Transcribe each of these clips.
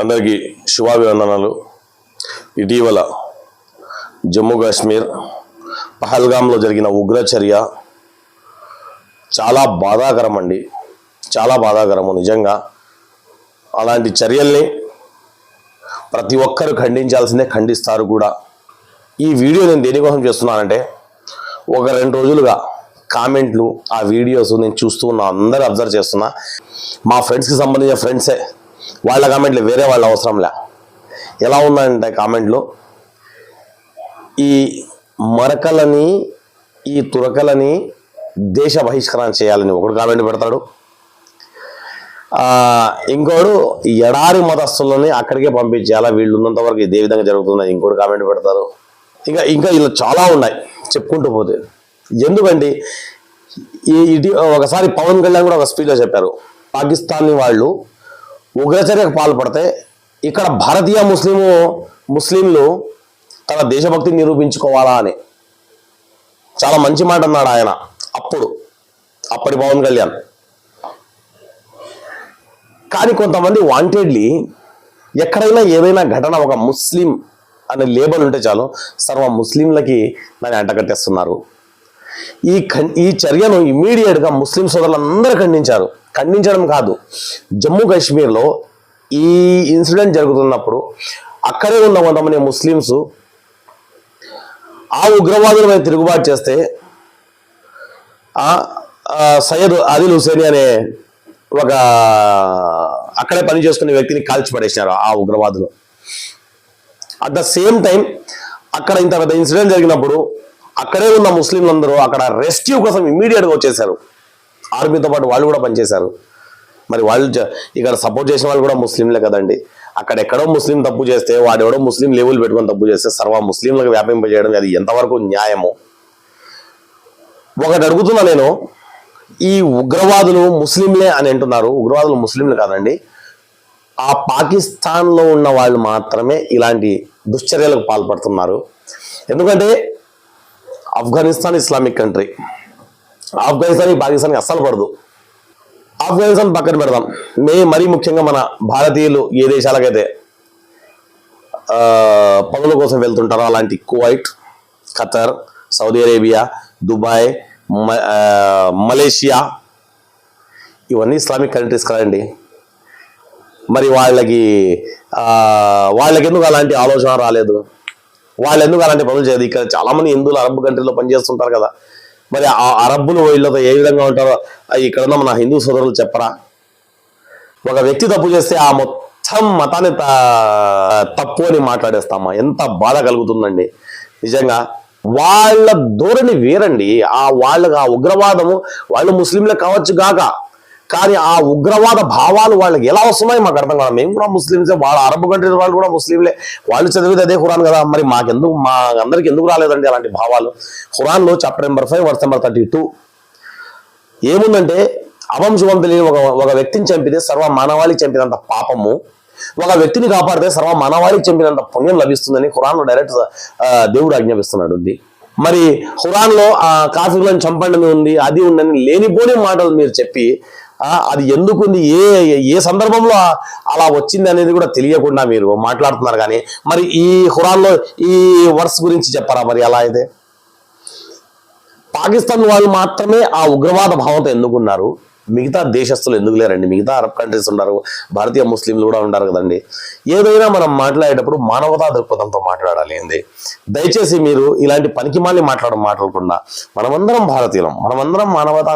అందరికీ శుభాభివందనాలు. ఇటీవల జమ్మూ కాశ్మీర్ పహల్గామ్లో జరిగిన ఉగ్రచర్య చాలా బాధాకరం అండి చాలా బాధాకరము నిజంగా. అలాంటి చర్యల్ని ప్రతి ఒక్కరు ఖండించాల్సిందే ఖండిస్తారు కూడా. ఈ వీడియో నేను దేనికోసం చేస్తున్నానంటే ఒక రెండు రోజులుగా కామెంట్లు ఆ వీడియోస్ నేను చూస్తూ ఉన్నా అందరూ అబ్జర్వ్ చేస్తున్నా. మా ఫ్రెండ్స్కి సంబంధించిన ఫ్రెండ్సే వాళ్ళ కామెంట్లు వేరే వాళ్ళ అవసరంలే. ఎలా ఉందంటే కామెంట్లు ఈ మరకలని ఈ తురకలని దేశ బహిష్కరణ చేయాలని ఒకడు కామెంట్ పెడతాడు. ఇంకోడు ఎడారి మతస్థులని అక్కడికే పంపించేయాలా వీళ్ళు ఉన్నంత వరకు ఇదే విధంగా జరుగుతుంది ఇంకోటి కామెంట్ పెడతారు. ఇంకా ఇంకా ఇలా చాలా ఉన్నాయి చెప్పుకుంటూ పోతే. ఎందుకండి ఈ ఇటీ ఒకసారి పవన్ కళ్యాణ్ కూడా ఒక స్పీచ్లో చెప్పారు పాకిస్తాన్ వాళ్ళు ఉగ్రచర్యకు పాల్పడితే ఇక్కడ భారతీయ ముస్లిము ముస్లింలు తన దేశభక్తిని నిరూపించుకోవాలా అని. చాలా మంచి మాట అన్నాడు ఆయన అప్పుడు అప్పటి పవన్ కళ్యాణ్. కానీ కొంతమంది వాంటెడ్లీ ఎక్కడైనా ఏదైనా ఘటన ఒక ముస్లిం అనే లేబల్ ఉంటే చాలు సర్వ ముస్లింలకి దాన్ని అంటగట్టేస్తున్నారు. ఈ ఈ చర్యను ఇమీడియట్గా ముస్లిం సోదరులందరూ ఖండించారు. ఖండించడం కాదు. జమ్మూ కాశ్మీర్లో ఈ ఇన్సిడెంట్ జరుగుతున్నప్పుడు అక్కడే ఉన్న కొంతమంది ముస్లిమ్స్ ఆ ఉగ్రవాదుల మీద తిరుగుబాటు చేస్తే సయ్యద్ ఆదిల్ హుసేని అనే ఒక అక్కడే పని చేసుకునే వ్యక్తిని కాల్చి పడేసినారు ఆ ఉగ్రవాదులు. అట్ ద సేమ్ టైం అక్కడ ఇంత పెద్ద ఇన్సిడెంట్ జరిగినప్పుడు అక్కడే ఉన్న ముస్లింలందరూ అక్కడ రెస్క్యూ కోసం ఇమ్మీడియట్గా వచ్చేసారు. ఆర్మీతో పాటు వాళ్ళు కూడా పనిచేశారు. మరి వాళ్ళు ఇక్కడ సపోర్ట్ చేసిన వాళ్ళు కూడా ముస్లింలే కదండి. అక్కడ ఎక్కడో ముస్లిం తప్పు చేస్తే వాడెవడో ముస్లిం లేవులు పెట్టుకొని తప్పు చేస్తే సర్వ ముస్లింలకు వ్యాపింపజేయడం అది ఎంతవరకు న్యాయము. ఒకటి అడుగుతున్నా నేను ఈ ఉగ్రవాదులు ముస్లింలే అని అంటున్నారు. ఉగ్రవాదులు ముస్లింలు కాదండి. ఆ పాకిస్తాన్లో ఉన్న వాళ్ళు మాత్రమే ఇలాంటి దుశ్చర్యలకు పాల్పడుతున్నారు. ఎందుకంటే ఆఫ్ఘనిస్తాన్ ఇస్లామిక్ కంట్రీ. ఆఫ్ఘనిస్తాన్ పాకిస్తాన్కి అస్సలు పడదు. ఆఫ్ఘనిస్తాన్ పక్కన పెడదాం. మే మరీ ముఖ్యంగా మన భారతీయులు ఏ దేశాలకైతే పనుల కోసం వెళ్తుంటారో అలాంటి Kuwait Qatar Saudi Arabia Dubai మ- మలేషియా ఇవన్నీ ఇస్లామిక్ కంట్రీస్ కదండి. మరి వాళ్ళకి వాళ్ళకి ఎందుకు అలాంటి ఆలోచన రాలేదు? వాళ్ళు ఎందుకు అలాంటి పనులు చేయదు? ఇక్కడ చాలామంది హిందువులు అరబ్ కంట్రీలో పనిచేస్తుంటారు కదా. మరి ఆ అరబ్బులు వీళ్ళతో ఏ విధంగా ఉంటారో ఇక్కడ ఉన్న మన హిందూ సోదరులు చెప్పరా? ఒక వ్యక్తి తప్పు చేస్తే ఆ మొత్తం మతాన్ని త- తప్పు అని మాట్లాడేస్తామా? ఎంత బాధ కలుగుతుందండి. నిజంగా వాళ్ళ ధోరణి వేరండి. ఆ వాళ్ళకు ఆ ఉగ్రవాదము వాళ్ళు ముస్లింలే కావచ్చు గాక కానీ ఆ ఉగ్రవాద భావాలు వాళ్ళకి ఎలా వస్తున్నాయి మాకు అర్థం కాదు. మేము కూడా ముస్లింసే వాళ్ళ అరబ్ కంట్రీస్ వాళ్ళు కూడా ముస్లింలే. వాళ్ళు చదివేది అదే ఖురాన్ కదా. మరి మాకెందుకు మా అందరికి ఎందుకు రాలేదండి అలాంటి భావాలు? ఖురాన్లో chapter number five verse number thirty two ఏముందంటే అవంశువం తెలియని ఒక ఒక వ్యక్తిని చంపితే సర్వ మానవాళి చంపినంత పాపము. ఒక వ్యక్తిని కాపాడితే సర్వ మానవాళికి చంపినంత పుణ్యం లభిస్తుందని ఖురాన్లో డైరెక్ట్ దేవుడు ఆజ్ఞాపిస్తున్నాడు. మరి ఖురాన్లో ఆ కాఫీలను చంపండి ఉంది అది ఉందని లేనిపోని మాటలు మీరు చెప్పి అది ఎందుకుంది? ఏ ఏ సందర్భంలో అలా వచ్చింది అనేది కూడా తెలియకుండా మీరు మాట్లాడుతున్నారు కానీ మరి ఈ హురాల్లో ఈ వర్స్ గురించి చెప్పరా మరి అలా అయితే? పాకిస్తాన్ వాళ్ళు మాత్రమే ఆ ఉగ్రవాద భావంతో ఎందుకున్నారు? మిగతా దేశస్తులు ఎందుకు లేరండి? మిగతా అరబ్ కంట్రీస్ ఉన్నారు భారతీయ ముస్లింలు కూడా ఉన్నారు కదండి. ఏదైనా మనం మాట్లాడేటప్పుడు మానవతా దృక్పథంతో మాట్లాడాలి అండి. దయచేసి మీరు ఇలాంటి పనికి మాలి మాట్లాడడం మాట్లాడకుండా మనమందరం భారతీయులం మనమందరం మానవత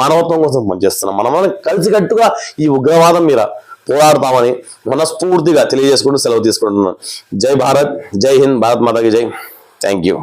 మానవత్వం కోసం పనిచేస్తున్నాం. మనమందరం కలిసికట్టుగా ఈ ఉగ్రవాదం మీద పోరాడతామని మనస్ఫూర్తిగా తెలియజేసుకుంటూ సెలవు తీసుకుంటున్నాను. జై భారత్ జై హింద్ భారత్ మాతాకి జై. Thank you